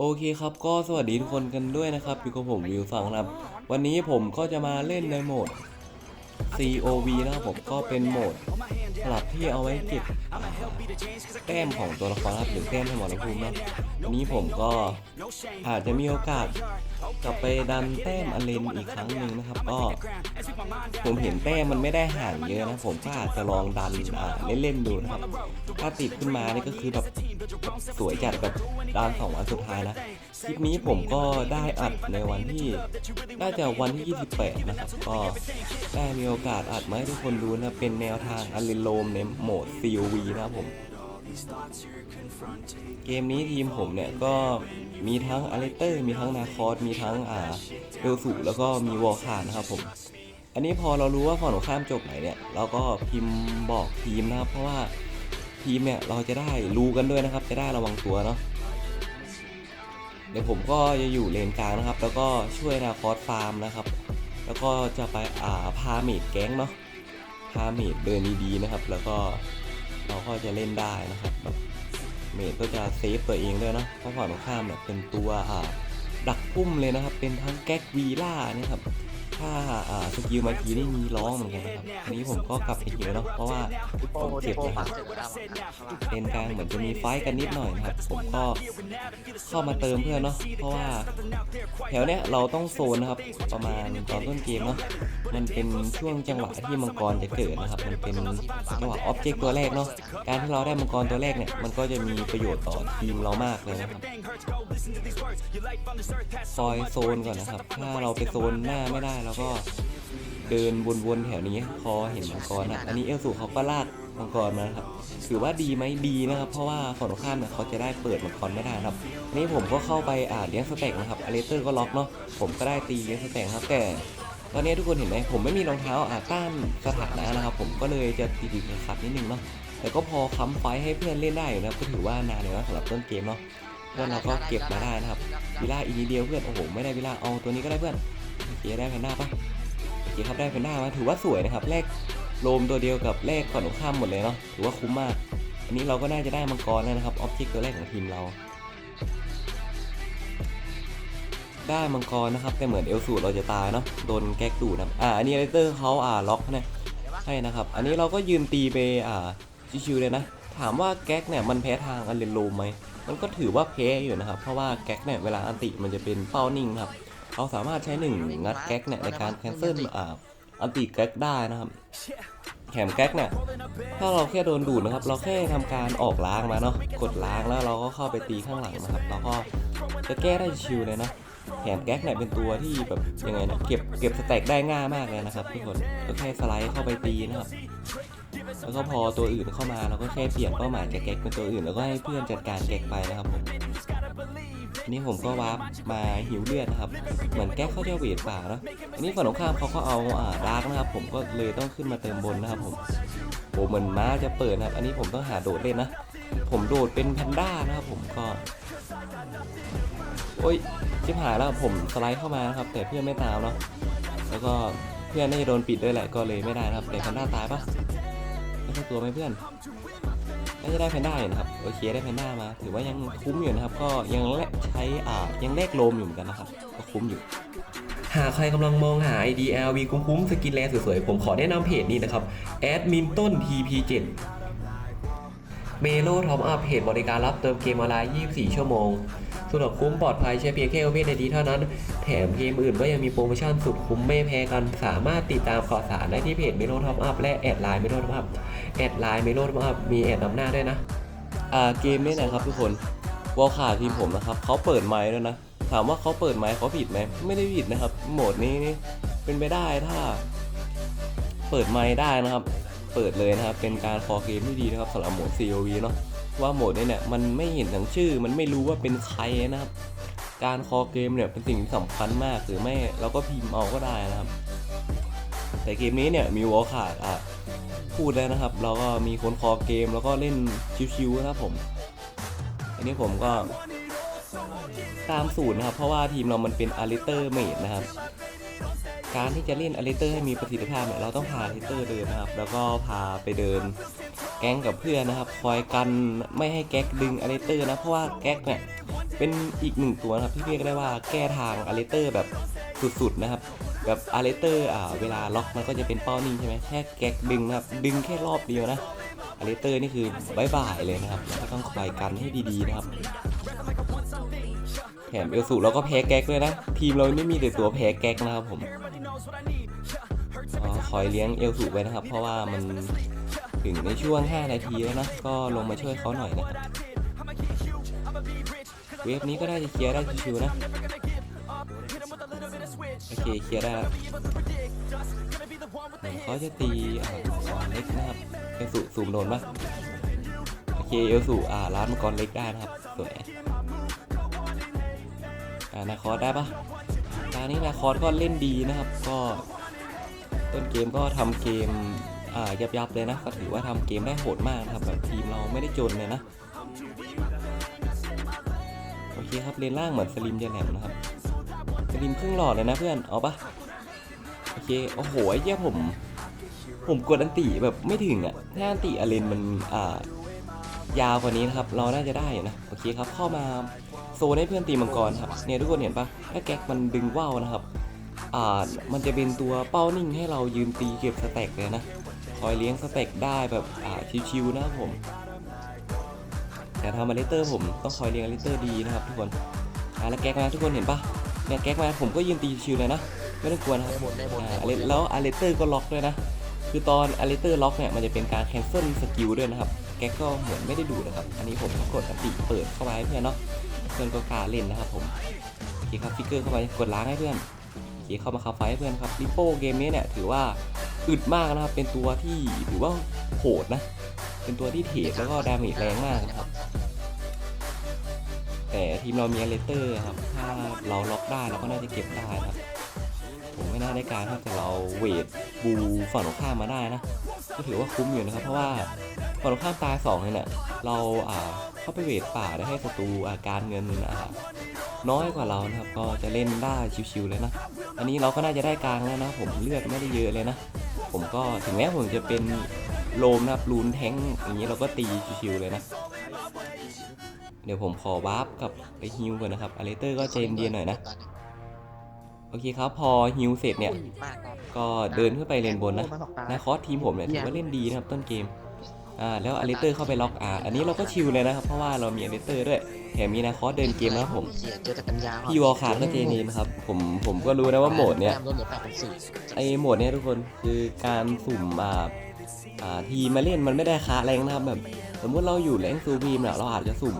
โอเคครับก็สวัสดีทุกคนกันด้วยนะครับอยู่กับผมวิวฟังนะครับ วันนี้ผมก็จะมาเล่นในโหมด COV นะครับผมก็เป็นโหมดสำหรับที่เอาไว้เก็บแต้มของตัวละครครับหรือแต้มให้หมอละภูมินะวันนี้ผมก็อาจจะมีโอกาสกลับไปดันแต้มอเลนอีกครั้งหนึ่งนะครับ ก็ ผมเห็นแต้มมันไม่ได้ห่างเยอะนะ ผมก็อาจจะลองดันอ่าเล่นๆดูนะครับ ถ้าติดขึ้นมานี่ก็คือแบบ สวยจัดแบบดันสองวันสุดท้ายนะคลิปนี้ผมก็ได้อัดในวันที่น่าจะวันที่ 28 นะครับ ก็ได้มีโอกาสอัดมาให้ทุกคนดูนะเป็นแนวทางอัลินโลมในโหมด COV นะครับผม เกมนี้ทีมผมเนี่ยก็มีทั้งอเลเตอร์ มีทั้งนาคอสมีทั้งอ่าเบลสุแล้วก็มีวอลคานนะครับผม อันนี้พอเรารู้ว่าฝั่งตรงข้ามจบไหนเนี่ย เราก็พิมพ์บอกทีมนะครับเพราะว่า ทีมเนี่ยเราจะได้รู้กันด้วยนะครับ จะได้ระวังตัวเนาะเดี๋ยวผมก็จะอยู่เลนกลางนะครับ แล้วก็ช่วยนาคอสฟาร์มนะครับ แล้วก็จะไปอ่าพาเมดแก๊งเนาะพาเมดเดินดีๆนะครับ แล้วก็เราก็จะเล่นได้นะครับแบบเมดก็จะเซฟตัวเองด้วยนะเพราะฝั่งตรงข้ามเนี่ยเป็นตัวอ่าดักพุ่มเลยนะครับ เป็นทั้งแก๊กวีล่าเนี่ยครับ ถ้าอ่าสกิลเมื่อกี้นี่มีร้องเหมือนกันนะครับอันนี้ผมก็กลับไปฮิวเนาะเพราะว่าผมเจ็บนะครับเลนกลางเหมือนจะมีไฟท์กันนิดหน่อยนะครับผมก็เข้ามาเติมเพื่อนเนาะเพราะว่าแถวเนี้ยเราต้องโซนนะครับประมาณตอนต้นเกมเนาะมันเป็นช่วงจังหวะที่มังกรจะเกิดนะครับ มันเป็นจังหวะออบเจกต์ตัวแรกเนาะการที่เราได้มังกรตัวแรกเนี่ยมันก็จะมีประโยชน์ต่อทีมเรามากเลยนะครับคอยโซนก่อนนะครับ ถ้าเราไปโซนหน้าไม่ได้เราก็เดินวนๆแถวนี้พอเห็นมังกรนะอันนี้เอลสูเขาก็ลากมังกรมาครับถือว่าดีไหมดีนะครับเพราะว่าฝั่งตรงข้ามเนี่ยเขาจะได้เปิดมังกรไม่ได้นะครับนนี้ผมก็เข้าไปอ่าเลี้ยงสเต็กนะครับอเลเตอร์ก็ล็อกเนาะผมก็ได้ตีเลี้ยงสเต็กครับแต่ตอนนี้ทุกคนเห็นไหมผมไม่มีรองเท้าอาต้านสถานะนะครับ ผมก็เลยจะตีดีขัดนิดนึงเนาะแต่ก็พอค้ำไฟให้เพื่อนเล่นได้อยู่นะก็ถือว่านานเลยนะสำหรับต้นเกมเนาะเพื่อนเราก็เก็บมาได้นะครับวิล่าอีกนิดเดียวเพื่อนโอ้โหไม่ได้วิล่าเอาตัวนี้ก็ได้เพื่อน โอเคได้แพนด้าปะโอเคครับได้แพนด้ามาถือว่าสวยนะครับแลกโลมตัวเดียวกับแลกก่อนตรงข้ามหมดเลยเนาะถือว่าคุ้มมาก อันนี้เราก็น่าจะได้มังกรแล้วนะครับออบเจกต์ตัวแรกของทีมเราได้มังกรนะครับแต่เหมือนเอลสูเราจะตายเนาะโดนแก๊กดูดนะอ่าอันนี้เลเตอร์เขาอ่าล็อกนะใช่นะครับ อันนี้เราก็ยืนตีไปอ่าชิวๆเลยนะ ถามว่าแก๊กเนี่ยมันแพ้ทางอันเลนโลมไหมมันก็ถือว่าแพ้อยู่นะครับ เพราะว่าแก๊กเนี่ยเวลาอันติมันจะเป็นเป้านิ่งครับ เราสามารถใช้หนึ่งงัดแก๊กเนี่ยในการแคนเซิลอ่าอันติแก๊กได้นะครับแถมแก๊กเนี่ยถ้าเราแค่โดนดูดนะครับ เราแค่ทำการออกล้างมาเนาะกดล้างแล้วเราก็เข้าไปตีข้างหลังนะครับเราก็จะแก้ได้ชิวเลยนะแถมแก๊กเนี่ยเป็นตัวที่แบบยังไงนะเก็บเก็บสแต็กได้ง่ายมากเลยนะครับทุกคนก็แค่สไลด์เข้าไปตีนะครับแล้วก็พอตัวอื่นเข้ามาเราก็แค่เปลี่ยนเป้าหมายจากแก๊กเป็นตัวอื่น แล้วก็ให้เพื่อนจัดการแก๊กไปนะครับผม อันนี้ผมก็วาร์ปมาหิวเลือดนะครับ เหมือนแก๊กเขาเจะเวทป่าเนอะอันนี้ฝั่งตรงข้ามเขาก็เอาอ่าดาร์กนะครับผมก็เลยต้องขึ้นมาเติมบนนะครับผมโอ้เหมือนม้าจะเปิดนะครับ อันนี้ผมต้องหาโดดเล่นนะ ผมโดดเป็นแพนด้านะครับผมก็โอ้ยชิบหายแล้วผมสไลด์เข้ามานะครับ แต่เพื่อนไม่ตามเนาะแล้วก็เพื่อนน่าจะโดนปิดด้วยแหละก็เลยไม่ได้นะครับแต่แพนด้าตายปะไม่ใช่ตัวไหมเพื่อนน่าจะได้แพนด้าอยู่นะครับ โอเคได้แพนด้ามา ถือว่ายังคุ้มอยู่นะครับ ก็ยังแลกใช้อ่ายังแลกโลมอยู่เหมือนกันนะครับ ก็คุ้มอยู่ หากใครกำลังมองหา IDLV คุ้มๆสกินแลสวยๆ ผมขอแนะนำเพจนี้นะครับแอดมินต้น TP7 เมโลท็อปอัพเพจบริการรับเติมเกมออนไลน์ 24 ชั่วโมงสะดวกคุ้มปลอดภัยใช้เพียงแค่โอเพนไอดีเท่านั้น แถมเกมอื่นก็ยังมีโปรโมชั่นสุดคุ้มไม่แพ้กัน สามารถติดตามข่าวสารได้ที่เพจเมโลท็อปอัพและแอดไลน์เมโลท็อปอัพแอดไลน์เมโลท็อปอัพมีแอดนำหน้าด้วยนะ อ่าเกมนี้นะครับทุกคนวอลขาทีมผมนะครับเขาเปิดไมค์แล้วนะ ถามว่าเขาเปิดไมค์เขาผิดไหมไม่ได้ผิดนะครับ โหมดนี้นี่เป็นไปได้ถ้า เปิดไมค์ได้นะครับ เปิดเลยนะครับ เป็นการคอเกมที่ดีนะครับสำหรับโหมด COV เนาะว่าโหมดนี้เนี่ยมันไม่เห็นทั้งชื่อ มันไม่รู้ว่าเป็นใครนะครับ การคอเกมเนี่ยเป็นสิ่งที่สำคัญมากหรือไม่เราก็พิมพ์เอาก็ได้นะครับ แต่เกมนี้เนี่ยมีวอลขาดอะ พูดแล้วนะครับ เราก็มีคนคอเกมแล้วก็เล่นชิวๆนะครับผม อันนี้ผมก็ตามสูตรนะครับ เพราะว่าทีมเรามันเป็นอาริเตอร์เมดนะครับ การที่จะเล่นอาริเตอร์ให้มีประสิทธิภาพเนี่ยเราต้องพาอาริเตอร์เดินนะครับ แล้วก็พาไปเดินแก๊งกับเพื่อนนะครับ คอยกันไม่ให้แก๊กดึงอเลเตอร์นะ เพราะว่าแก๊กเนี่ยเป็นอีกหนึ่งตัวนะครับที่เรียกได้ว่าแก้ทางอเลเตอร์แบบสุดๆนะครับแบบอาร์เลเตอร์อ่าเวลาล็อกมันก็จะเป็นเป้านิ่งใช่ไหมแค่แก๊กดึงนะครับดึงแค่รอบเดียวนะอาร์เลเตอร์นี่คือบายบายเลยนะครับก็ต้องคอยกันให้ดีๆนะครับแถมเอลสูเราก็แพ้แก๊กด้วยนะ ทีมเราไม่มีแต่ตัวแพ้แก๊กนะครับผมอ๋อคอยเลี้ยงเอลสูไว้นะครับ เพราะว่ามันถึงในช่วง 5 นาทีแล้วนะ ก็ลงมาช่วยเขาหน่อยนะครับเวฟนี้ก็ได้จะเคลียร์ได้ชิวๆนะ เคลียร์ได้แล้วเขาจะตีอ่ามังกรเล็กนะครับเอลสูซูมโดนปะโอเคเอลสูอ่าร้านมังกรเล็กได้นะครับสวยอ่านาคอสได้ปะตานี้นาคอสก็เล่นดีนะครับ ก็ต้นเกมก็ทำเกมอ่ายับยับเลยนะก็ถือว่าทำเกมได้โหดมากนะครับแบบทีมเราไม่ได้จนเลยนะโอเคครับเลนล่างเหมือนสลิมจะแหลมนะครับ สลิมครึ่งหลอดเลยนะเพื่อนเอาปะโอเคโอ้โหไอ้เหี้ยผม ผมกดอันติแบบไม่ถึงอะถ้าอันติอเลนมันอ่ายาวกว่านี้นะครับ เราน่าจะได้อยู่นะโอเคครับเข้ามาโซนให้เพื่อนตีมังกรครับเนี่ยทุกคนเห็นปะถ้าแก๊กมันดึงว่าวนะครับอ่ามันจะเป็นตัวเป้านิ่งให้เรายืนตีเก็บสแต็กเลยนะคอยเลี้ยงสแต็กได้แบบอ่าชิวๆนะครับผมแต่ทำมาเลเตอร์ผมต้องคอยเลี้ยงเลเตอร์ดีนะครับทุกคนอ่าแล้วแก๊กมาทุกคนเห็นปะ เนี่ยแก๊กมาผมก็ยืนตีชิวเลยนะ ไม่ต้องกลัวนะครับได้หมดได้หมดอ่าได้หมดแล้วแล้วอาเลเตอร์ก็ล็อกด้วยนะ คือตอนอาเลเตอร์ล็อกเนี่ยมันจะเป็นการแคนเซิลสกิลด้วยนะครับ แก๊กก็เหมือนไม่ได้ดูนะครับ อันนี้ผมกดอันติเปิดเข้าไปให้เพื่อนเนาะ เพื่อนก็กล้าเล่นนะครับผมโอเคครับฟิกเกอร์เข้าไปกดล้างให้เพื่อนโอเคเข้ามาคับไฟให้เพื่อนครับลิโป้เกมนี้เนี่ยถือว่าอึดมากนะครับ เป็นตัวที่ถือว่าโหดนะ เป็นตัวที่เทรดแล้วก็ดาเมจแรงมากนะครับ แต่ทีมเรามีอเลเตอร์ครับ ถ้าเราล็อกได้เราก็น่าจะเก็บได้ครับ ผมไม่น่าได้การครับแต่เราเวทบูฝั่งตรงข้ามมาได้นะ ก็ถือว่าคุ้มอยู่นะครับ เพราะว่าฝั่งตรงข้ามตายสองเนี่ยเราอ่าเข้าไปเวทป่าได้ให้ศัตรูอาการเงินอ่าน้อยกว่าเรานะครับ ก็จะเล่นได้ชิวๆเลยนะ อันนี้เราก็น่าจะได้กลางแล้วนะ ผมเลือดไม่ได้เยอะเลยนะ ผมก็ถึงแม้ผมจะเป็นโลมนะครับรูนแท้งอย่างนี้เราก็ตีชิวๆเลยนะ เดี๋ยวผมขอวาร์ปกลับไปฮิวก่อนนะครับอเลเตอร์ก็ใจเย็นๆหน่อยนะ โอเคครับ พอฮิวเสร็จเนี่ยมากครับก็เดินขึ้นไปเลนบนนะมาสองตานาคอสทีมผมเนี่ยถือว่าเล่นดีนะครับต้นเกม อ่า แล้วอเลเตอร์เข้าไปล็อกอ่าอันนี้เราก็ชิลเลยนะครับ เพราะว่าเรามีอเลเตอร์ด้วยแถมมีนาคอสเดินเกมนะครับผมเขียนเจอแต่กันยาวพี่วอลคาร์ก็เจนีนะครับ ผม ผมก็รู้นะว่าโหมดเนี่ยแต้มลดเหลือแปดพันสี่ไอโหมดเนี่ยทุกคนคือการสุ่มอ่าอ่า ทีมาเล่นมันไม่ได้ค้าแรงนะครับแบบ สมมติเราอยู่แรงซูพีมเนี่ยเราอาจจะสุ่ม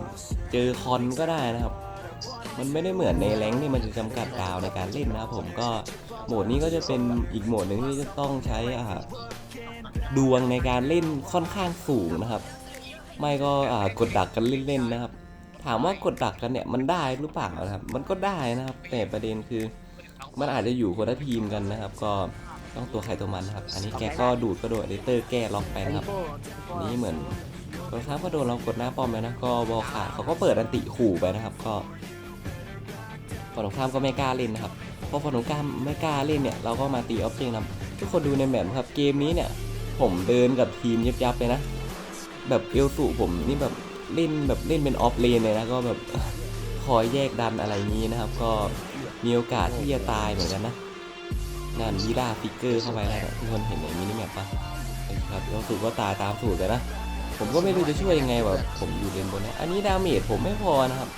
เจอคอนก็ได้นะครับ มันไม่ได้เหมือนในแรงที่มันจะจำกัดดาวในการเล่นนะครับผมก็โหมดนี้ก็จะเป็นอีกโหมดหนึ่งที่จะต้องใช้ดวงในการเล่นค่อนข้างสูงนะครับ ไม่ก็กดดักกันเล่นๆนะครับ ถามว่ากดดักกันเนี่ยมันได้หรือเปล่านะครับ มันก็ได้นะครับ แต่ประเด็นคือมันอาจจะอยู่คนละทีมกันนะครับ ก็ ต้องตัวใครตัวมันนะครับ อันนี้แกก็ดูดกระโดดเลเตอร์แก้ล็อกไปนะครับอันนี้เหมือนตอนท้ามก็โดนเรากดหน้าป้อมไปนะ ก็บอลขาดเขาก็เปิดอันติขู่ไปนะครับ ก็ฝั่งตรงข้ามก็ไม่กล้าเล่นนะครับพอฝั่งตรงข้ามไม่กล้าเล่นเนี่ย เราก็มาตีออฟเจงนะครับทุกคนดูในแมปครับ เกมนี้เนี่ย ผมเดินกับทีมยับยับๆเลยนะ แบบเอลสูผมนี่แบบเล่นแบบเล่นเป็นออฟเลนเลยนะ ก็แบบคอยแยกดันอะไรนี้นะครับ ก็มีโอกาสที่จะตายเหมือนกันนะ นั่นวีด้าฟิกเกอร์เข้าไปแล้วทุกคนเห็นในมินิแมปปะครับเอลสูก็ตาตามสูตรเลยนะ ผมก็ไม่รู้จะช่วยยังไงแบบผมอยู่เลนบนนะอันนี้ดาเมจผมไม่พอนะครับ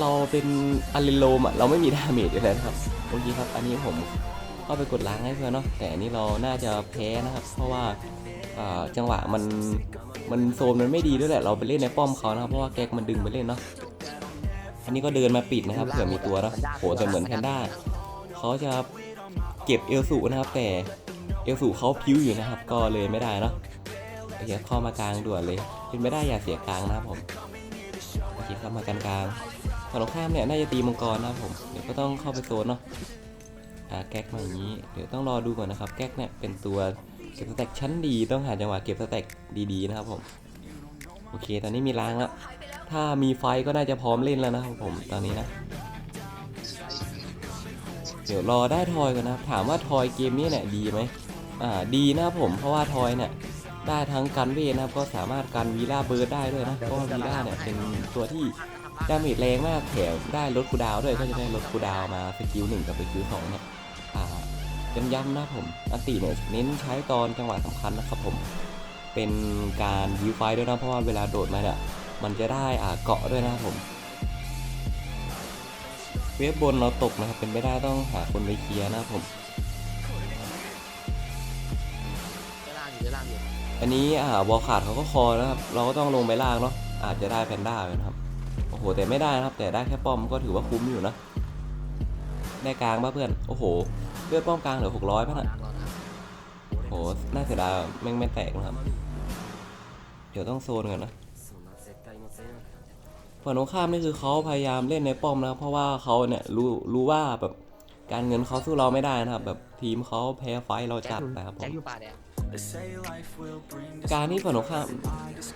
เราเป็นอันเลนโลมอะเราไม่มีดาเมจอยู่แล้วนะครับโอเคครับ อันนี้ผมเข้าไปกดล้างให้เพื่อนเนาะแต่อันนี้เราน่าจะแพ้นะครับ เพราะว่าอ่าจังหวะมันมันโซนมันไม่ดีด้วยแหละ เราไปเล่นในป้อมเขานะครับ เพราะว่าแก๊กมันดึงไปเล่นเนาะ อันนี้ก็เดินมาปิดนะครับ เผื่อมีตัวเนาะโหแต่เหมือนแพนด้า เขาจะเก็บเอลสูนะครับ แต่เอลสูเขาพิ้วอยู่นะครับ ก็เลยไม่ได้เนาะโอเคเข้ามากลางด่วนเลยเป็นไม่ได้อย่าเสียกลางนะครับผมโอเคเข้ามากันกลางฝั่งตรงข้ามเนี่ยน่าจะตีมังกรนะครับผมเดี๋ยวก็ต้องเข้าไปโซนเนาะอ่าแก๊กมาอย่างนี้ เดี๋ยวต้องรอดูก่อนนะครับ แก๊กเนี่ยเป็นตัวเก็บสแต็กชั้นดีต้องหาจังหวะเก็บสแต็กดีๆนะครับผมโอเค ตอนนี้มีล้างแล้วถ้ามีไฟก็น่าจะพร้อมเล่นแล้วนะครับผมตอนนี้นะ ดี๋ยวรอได้ทอยก่อนนะครับถามว่าทอยเกมนี้เนี่ยดีไหมอ่าดีนะครับผมเพราะว่าทอยเนี่ยได้ทั้งกันเวทนะครับก็สามารถกันวีล่าเบิร์ดได้ด้วยนะเพราะวีล่าเนี่ยเป็นตัวที่ดาเมจแรงมากแถมได้ลดคูดาวด้วยก็จะได้ลดคูดาวมาสกิลหนึ่งกับสกิลสองเนี่ยอ่าย้ำๆนะผมอันติเนี่ยเน้นใช้ตอนจังหวะสำคัญนะครับผม เป็นการยิวไฟด้วยนะเพราะว่าเวลาโดดมาเนี่ยมันจะได้อ่าเกาะด้วยนะผม เวฟบนเราตกนะครับ เป็นไม่ได้ต้องหาคนไปเคลียร์นะครับผมได้ล่างอยู่ได้ล่างอยู่อันนี้อ่าวอลขาดเขาก็คอนะครับ เราก็ต้องลงไปล่างเนาะ อาจจะได้แพนด้าเลยนะครับ โอ้โห แต่ไม่ได้นะครับ แต่ได้แค่ป้อมก็ถือว่าคุ้มอยู่นะ ได้กลางป่ะเพื่อน โอ้โหเลือดป้อมกลางเหลือหกร้อยป่ะน่ะล่างรอนะโอ้โห น่าเสียดายแม่งไม่แตกนะครับ เดี๋ยวต้องโซนก่อนนะ ฝั่งตรงข้ามนี่คือเขาพยายามเล่นในป้อมนะครับเพราะว่าเขาเนี่ยรู้รู้ว่าแบบการเงินเขาสู้เราไม่ได้นะครับ แบบทีมเขาแพ้ไฟท์เราจัดนะครับผแจ็คมอยู่ป่าแดงการที่ฝั่งตรงข้าม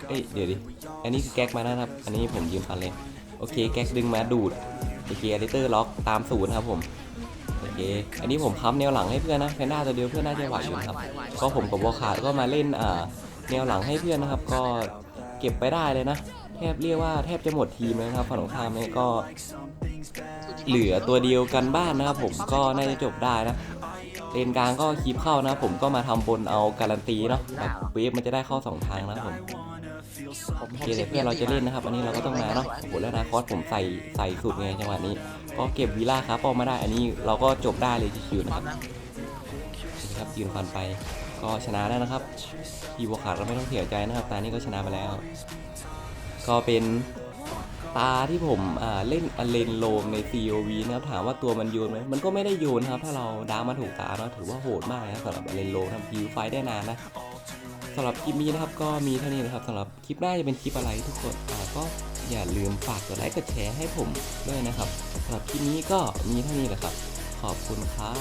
เอ้ยเดี๋ยวดิอันนี้คือแก๊กมานะครับ อันนี้ผมยืมฟันเลยโอเคแก๊กดึงมาดูดโอเคอดิเตอร์ล็อกตามศูนย์ครับผมโอเคอันนี้ผมค้ำแนวหลังให้เพื่อนนะแพนด้าตัวเดียวเพื่อนน่าจะไหวอยู่นะครับก็ผมกับวอลขาดก็มาเล่นอ่าแนวหลังให้เพื่อนนะครับ ก็เก็บไปได้เลยนะ แทบเรียกว่าแทบจะหมดทีมเลยนะครับฝั่งตรงข้ามเนี่ยก็เหลือตัวเดียวกันบ้านนะครับผมก็น่าจะจบได้นะเลนกลางก็คีบเข้านะผมก็มาทำบนเอาการันตีเนาะแบบเวฟมันจะได้เข้าสองทางนะผมโอเคเดี๋ยวเพื่อนเราจะเล่นนะครับ อันนี้เราก็ต้องมาเนาะโอ้โหแล้วนาคอสผมใส่ใส่สุดไงจังหวะนี้ ก็เก็บวีล่าครับออกมาได้อันนี้เราก็จบได้เลยชิวๆนะครับนะครับยืนฟันไปก็ชนะแล้วนะครับทีบวกขาดเราไม่ต้องเสียใจนะครับตานี้ก็ชนะไปแล้ว ก็เป็นตาที่ผมเล่นอเลนโลมใน COV นะครับถามว่าตัวมันโยนไหมมันก็ไม่ได้โยนครับ ถ้าเราดามาถูกตาเนาะถือว่าโหดมากนะสำหรับอเลนโลทำคิวไฟได้นานนะสำหรับคลิปนี้นะครับก็มีเท่านี้นะครับสำหรับคลิปหน้าจะเป็นคลิปอะไรทุกคนก็อย่าลืมฝากกดไลค์กดแชร์ให้ผมด้วยนะครับสำหรับคลิปนี้ก็มีเท่านี้แหละครับ ขอบคุณครั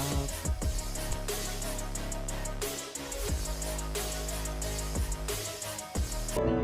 บ